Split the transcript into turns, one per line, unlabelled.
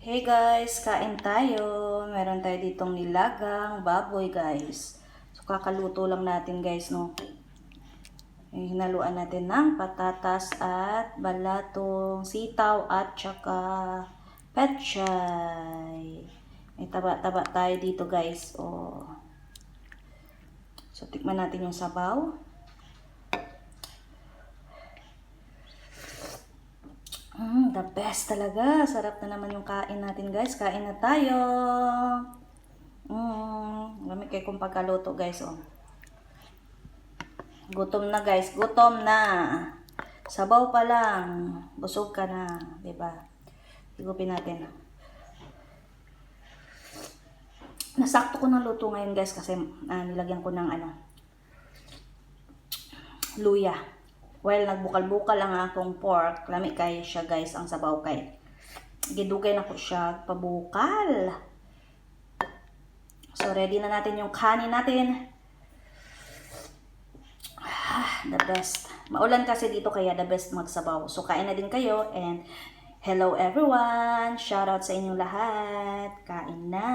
Hey guys, kain tayo. Meron tayo ditong nilagang baboy guys. So kakaluto lang natin guys no. Eh, hinaluan natin ng patatas at balatong sitaw at tsaka petchay. May taba-taba tayo dito guys. Oh. So tikman natin yung sabaw. Mm, the best talaga. Sarap na naman yung kain natin, guys. Kain na tayo. Mm, lamig kayo kung pagkaluto, guys. Oh. Gutom na, guys. Gutom na. Sabaw pa lang. Busog ka na. ba? Higupin natin. Nasakto ko ng luto ngayon, guys, kasi ah, nilagyan ko ng ano, luya. Well, nagbukal-bukal ang akong pork. Lami kay siya guys, ang sabaw kay. Gidugay na ko siya pabukal. So, ready na natin yung kanin natin. Ah, the best. Maulan kasi dito kaya the best magsabaw. So, kain na din kayo and hello everyone! Shoutout sa inyong lahat. Kain na!